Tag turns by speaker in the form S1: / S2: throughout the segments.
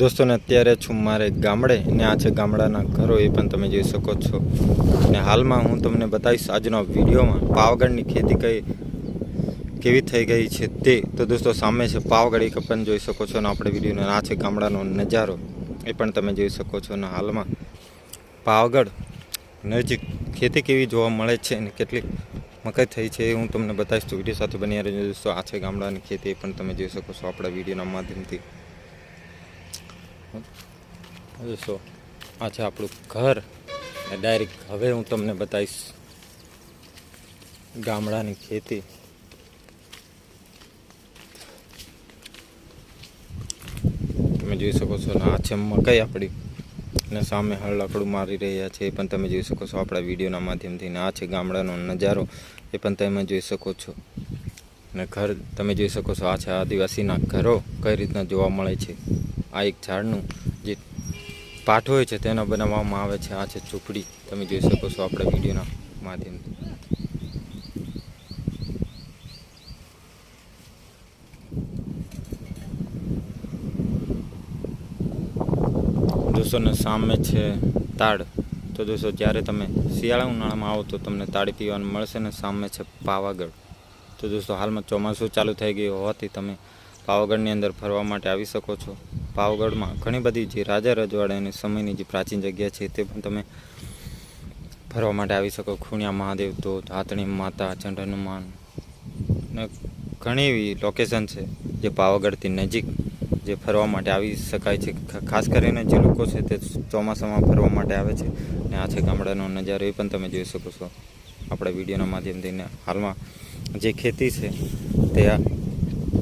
S1: દોસ્તોને અત્યારે છું મારે ગામડે ને આ છે ગામડાના ઘરો, એ પણ તમે જોઈ શકો છો. ને હાલમાં હું તમને બતાવીશ આજનો વિડીયોમાં પાવાગઢની ખેતી કઈ કેવી થઈ ગઈ છે તે. તો દોસ્તો સામે છે પાવાગઢ એક પણ જોઈ શકો છો અને આપણે વિડીયોને. આ છે ગામડાનો નજારો, એ પણ તમે જોઈ શકો છો. અને હાલમાં પાવાગઢ નજીક ખેતી કેવી જોવા મળે છે અને કેટલી મકાઈ થઈ છે હું તમને બતાવીશ. તો વીડિયો સાથે બની રહેજો. દોસ્તો, આ છે ગામડાની ખેતી પણ તમે જોઈ શકો છો આપણા વિડીયોના માધ્યમથી. દોસ્તો, આ છે આપણું ઘર. ડાયરેક્ટ હવે હું તમને બતાવીશ ગામડાની ખેતી. તમે જોઈ શકો છો આ છે મકાઈ આપણી. અને સામે હળ લાકડું મારી રહ્યા છે. એ પણ તમે જોઈ શકો છો આપણા વિડીયોના માધ્યમથી. ને આ છે ગામડાનો નજારો. એ પણ તમે જોઈ શકો છો. અને ઘર તમે જોઈ શકો છો, આ છે આદિવાસીના ઘરો. કઈ રીતના જોવા મળે છે? આ એક ઝાડનું જે પાઠ હોય છે, તેના બનાવવામાં આવે છે. આ છે ઝૂંપડી તમે જોઈ શકો છો આપણા વિડીયોના માધ્યમથી. દોસ્તોને સામે છે તાડ તો દોસ્તો જ્યારે તમે શિયાળા ઉનાળામાં આવો તો તમને તાળી પીવાનું મળશે ને સામે છે પાવાગઢ. તો દોસ્તો હાલમાં ચોમાસું ચાલુ થઈ ગયું હોવાથી તમે પાવાગઢની અંદર ફરવા માટે આવી શકો છો. પાવાગઢમાં ઘણી બધી જે રાજા રજવાડાની સમયની જે પ્રાચીન જગ્યા છે તે પણ તમે ફરવા માટે આવી શકો. ખૂણિયા મહાદેવ, તો હાથણી માતા ચંડ હનુમાન, ને ઘણી એવી લોકેશન છે જે પાવાગઢથી નજીક. જે ફરવા માટે આવી શકાય છે. ખાસ કરીને જે લોકો છે તે ચોમાસામાં ફરવા માટે આવે છે. ને આ છે ગામડાનો નજારો, એ પણ તમે જોઈ શકો છો. આપણા વિડીયોના માધ્યમથી હાલમાં જે ખેતી છે તે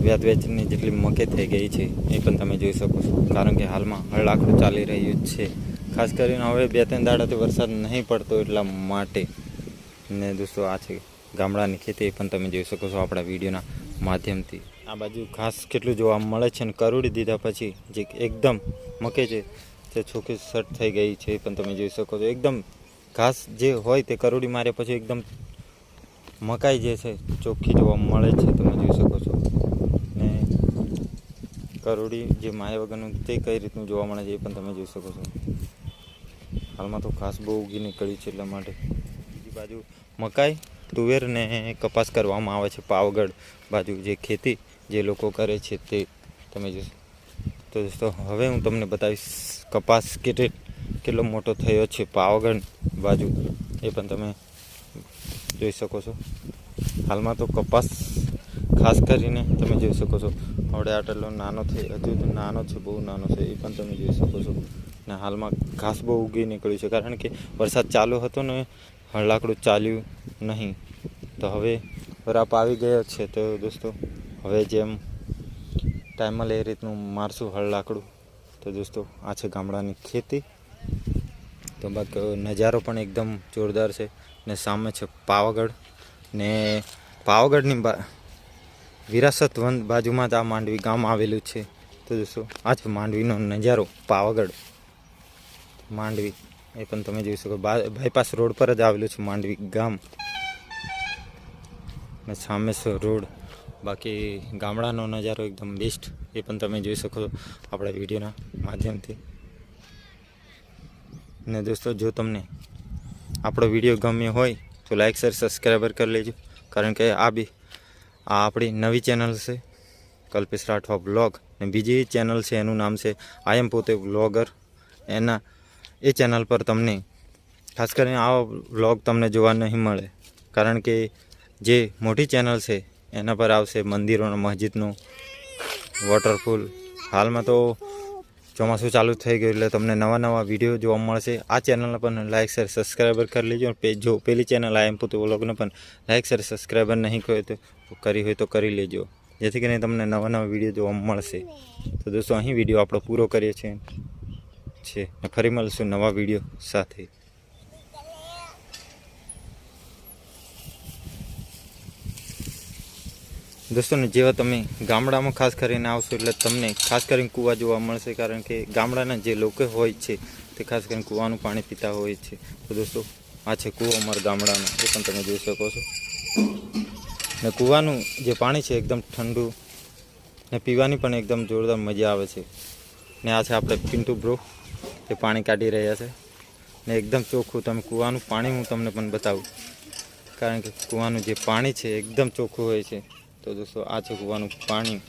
S1: વ્યાજ વેચની જેટલી મકે થઈ ગઈ છે, એ પણ તમે જોઈ શકો છો. કારણ કે હાલમાં હળ આખું ચાલી રહ્યું છે. ખાસ કરીને હવે બે ત્રણ દાડાથી વરસાદ નહીં પડતો એટલા માટે. ને દોસ્તો, આ છે ગામડાની ખેતી, એ પણ તમે જોઈ શકો છો આપણા વિડીયોના માધ્યમથી. આ બાજુ ઘાસ કેટલું જોવા મળે છે ને કરોડી દીધા પછી જે એકદમ મકે છે, તે ચોખ્ખી સટ થઈ ગઈ છે પણ તમે જોઈ શકો છો. એકદમ ઘાસ જે હોય તે કરોડી માર્યા પછી એકદમ મકાઈ જે છે, ચોખ્ખી જોવા મળે છે, તમે જોઈ શકો છો. ને કરોડી જે માયા વગરનું તે કઈ રીતનું જોવા મળે છે એ પણ તમે જોઈ શકો છો. હાલમાં તો ઘાસ બહુ ઉગી નીકળી છે એટલા માટે. બીજી બાજુ મકાઈ, તુવેર ને કપાસ કરવામાં આવે છે, પાવગઢ બાજુ જે ખેતી જે લોકો કરે છે તે તમે જોશો. તો દોસ્તો, હવે હું તમને બતાવીશ કપાસ કેટલે, કેટલો મોટો થયો છે પાવાગઢ બાજુ. એ પણ તમે જોઈ શકો છો. હાલમાં તો કપાસ ખાસ કરીને તમે જોઈ શકો છો. હવે આટલો નાનો થઈ, હજુ તો નાનો છે, બહુ નાનો છે, એ પણ તમે જોઈ શકો છો. ને હાલમાં ઘાસ બહુ ઉગી નીકળ્યું છે, કારણ કે વરસાદ ચાલુ હતો ને હળલાકડું ચાલ્યું નહીં. તો હવે વરાપ આવી ગયો છે, તો દોસ્તો હવે જેમ ટાઈમ મળે એ રીતનું મારશું હળ લાકડું. તો દોસ્તો, આ છે ગામડાની ખેતી. તો બાકી નજારો પણ એકદમ જોરદાર છે ને સામે છે પાવાગઢ. ને પાવાગઢની વિરાસત વન બાજુમાં જ આ માંડવી ગામ આવેલું છે. તો દોસ્તો, આ છે માંડવીનો નજારો, પાવાગઢ. માંડવી, એ પણ તમે જોઈ શકો. બાયપાસ રોડ પર જ આવેલું છે માંડવી ગામ. ને સામે છે રોડ. બાકી ગામડાનો નજારો એકદમ બેસ્ટ એ પણ તમે જોઈ શકો આપણા વિડીયોના માધ્યમથી. ને દોસ્તો, જો તમને આપણો વીડિયો ગમ્યો હોય, તો લાઈક શેર સબસ્ક્રાઈબર કરી લેજો. કારણ કે આ બી, આ આપણી નવી ચેનલ છે, કલ્પેશ રાઠવા બ્લોગ ને બીજી ચેનલ છે, એનું નામ છે આઈ એમ પોતે બ્લોગર એના, એ ચેનલ પર તમને ખાસ કરીને આવા વ્લોગ તમને જોવા નહીં મળે. કારણ કે જે મોટી ચેનલ છે એના પર આવશે મંદિરોનું, મસ્જિદનું વોટરફૂલ હાલમાં તો ચોમાસું ચાલુ થઈ ગયું એટલે તમને નવા નવા વીડિયો જોવા મળશે. આ ચેનલને પણ લાઇક શેર સબસ્ક્રાઈબર કરી લેજો. જો પેલી ચેનલ આ એમ પોતે વ્લોગને પણ લાઇક શેર સબસ્ક્રાઈબર નહીં કર્યો તો કરી હોય તો કરી લેજો. જેથી કરીને તમને નવા નવા વીડિયો જોવા મળશે. તો દોસ્તો, અહીં વીડિયો આપણો પૂરો કરીએ છીએ. છે. ફરી મળશું નવા વીડિયો સાથે. દોસ્તોને જેવા તમે ગામડામાં ખાસ કરીને આવશો એટલે તમને ખાસ કરીને કૂવા જોવા મળશે, કારણ કે ગામડાના જે લોકો હોય છે, તે ખાસ કરીને કૂવાનું પાણી પીતા હોય છે. તો દોસ્તો, આ છે કૂવો અમારા ગામડાનો, એ પણ તમે જોઈ શકો છો. ને કૂવાનું જે પાણી છે, એકદમ ઠંડુ ને પીવાની પણ એકદમ જોરદાર મજા આવે છે. ને આ છે આપણે પિન્ટુ બ્રો તે પાણી કાઢી રહ્યા છે. ને એકદમ ચોખ્ખું તમે કૂવાનું પાણી હું તમને પણ બતાવું. કારણ કે કૂવાનું જે પાણી છે એકદમ ચોખ્ખું હોય છે. તો દોસ્તો આ છે કૂવાનું પાણી.